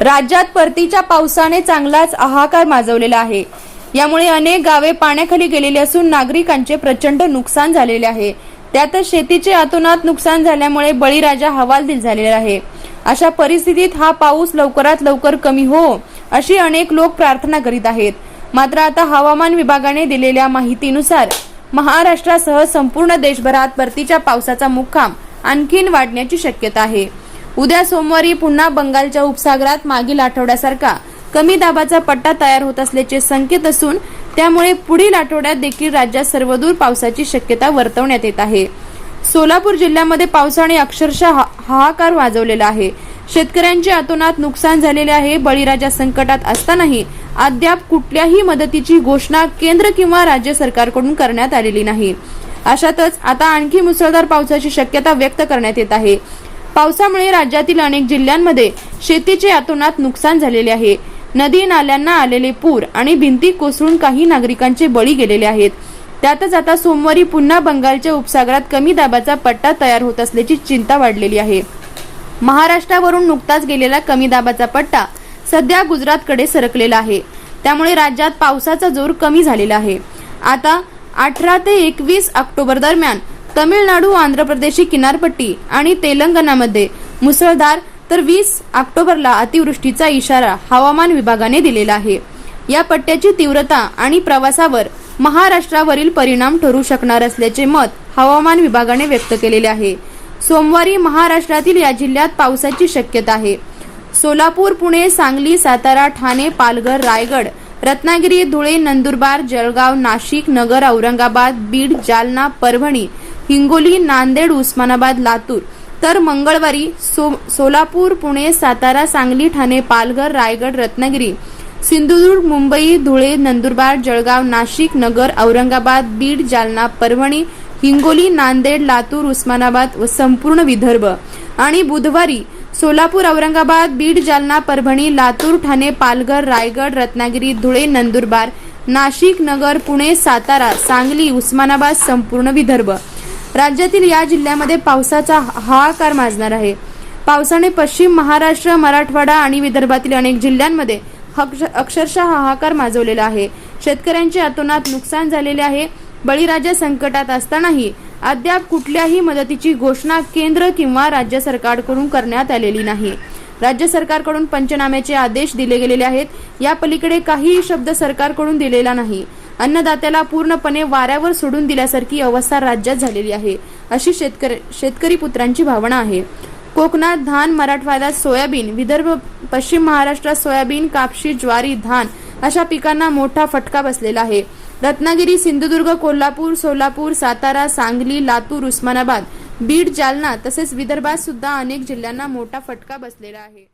राज्यात परतीच्या पावसाने चांगलाच हाहाकार माजवलेला आहे. यामुळे अनेक गावे पाण्याखाली गेलेली असून नागरिकांचे प्रचंड नुकसान झालेले आहे. त्यातच शेतीचे अतोनात नुकसान झाल्यामुळे बळीराजा हवालदिल झालेला आहे. अशा परिस्थितीत हा पाऊस लवकरात लवकर कमी हो अशी अनेक लोक प्रार्थना करीत आहेत. मात्र आता हवामान विभागाने दिलेल्या माहितीनुसार महाराष्ट्रासह संपूर्ण देशभरात परतीच्या पावसाचा मुक्काम आणखीन वाढण्याची शक्यता आहे. उद्या सोमवारी पुन्हा बंगालच्या उपसागरात मागील आठवड्यासारखा कमी दाबाचा पट्टा तयार होत असल्याचे संकेत असून त्यामुळे पुढील आठवड्यात देखील राज्यात सर्वदूर पावसाची शक्यता वर्तवण्यात येत आहे. सोलापूर जिल्ह्यामध्ये पावसाने अक्षरशः हा- हाहाकार वाजवलेला आहे. शेतकऱ्यांचे अतोनात नुकसान झालेले आहे. बळीराजा संकटात असतानाही अद्याप कुठल्याही मदतीची घोषणा केंद्र किंवा राज्य सरकारकडून करण्यात आलेली नाही. अशातच आता आणखी मुसळधार पावसाची शक्यता व्यक्त करण्यात येत आहे. पावसामुळे राज्यातील अनेक जिल्ह्यांमध्ये शेतीचे अतोनात नुकसान झालेले आहे. नदी नाल्यांना आलेले पूर आणि भिंती कोसळून काही नागरिकांचे बळी गेलेले आहेत. त्यातच आता सोमवारी पुन्हा बंगालच्या उपसागरात कमी दाबाचा पट्टा तयार होत असल्याची चिंता वाढलेली आहे. महाराष्ट्रावरून नुकताच गेलेला कमी दाबाचा पट्टा सध्या गुजरातकडे सरकलेला आहे. त्यामुळे राज्यात पावसाचा जोर कमी झालेला आहे. आता अठरा ते एकवीस ऑक्टोबर दरम्यान तमिळनाडू आंध्र प्रदेशची किनारपट्टी आणि तेलंगणामध्ये मुसळधार तर वीस ऑक्टोबरला अतिवृष्टीचा इशारा हवामान विभागाने दिलेला आहे. या पट्ट्याची तीव्रता आणि प्रवासावर महाराष्ट्रावरील परिणाम ठरू शकणार असल्याचे मत हवामान विभागाने व्यक्त केलेले आहे. सोमवारी महाराष्ट्रातील या जिल्ह्यात पावसाची शक्यता आहे. सोलापूर पुणे सांगली सातारा ठाणे पालघर रायगड रत्नागिरी धुळे नंदुरबार जळगाव नाशिक नगर औरंगाबाद बीड जालना परभणी हिंगोली नांदेड उस्मानाबाद लातूर. तर मंगळवारी सो सोलापूर पुणे सातारा सांगली ठाणे पालघर रायगड रत्नागिरी सिंधुदुर्ग मुंबई धुळे नंदुरबार जळगाव नाशिक नगर औरंगाबाद बीड जालना परभणी हिंगोली नांदेड लातूर उस्मानाबाद व संपूर्ण विदर्भ. आणि बुधवारी सोलापूर औरंगाबाद बीड जालना परभणी लातूर ठाणे पालघर रायगड रत्नागिरी धुळे नंदुरबार नाशिक नगर पुणे सातारा सांगली उस्मानाबाद संपूर्ण विदर्भ. राज्यातील या जिल्ह्यामध्ये पावसाचा हाहाकार माजणार आहे. पावसाने पश्चिम महाराष्ट्र मराठवाडा आणि विदर्भातील अनेक जिल्ह्यांमध्ये अक्षरशः हाहाकार माजवलेला आहे. शेतकऱ्यांचे अतोनात नुकसान झालेले आहे. बळीराजा संकटात असतानाही अद्याप कुठल्याही मदतीची घोषणा केंद्र किंवा राज्य सरकारकडून करण्यात आलेली नाही. राज्य सरकारकडून पंचनाम्याचे आदेश दिले गेलेले आहेत. या पलीकडे काहीही शब्द सरकारकडून दिलेला नाही. अन्नदात्याला पूर्णपणे वाऱ्यावर सोडून दिल्यासारखी अवस्था राज्यात झालेली आहे अशी शेतकरी शेतकरी पुत्रांची भावना आहे. कोकणात धान मराठवाड्यात सोयाबीन विदर्भ पश्चिम महाराष्ट्रात सोयाबीन कापशी ज्वारी धान अशा पिकांना मोठा फटका बसलेला आहे. रत्नागिरी सिंधुदुर्ग कोल्हापूर सोलापूर सातारा सांगली लातूर उस्मानाबाद बीड जालना तसेच विदर्भात सुद्धा अनेक जिल्ह्यांना मोठा फटका बसलेला आहे.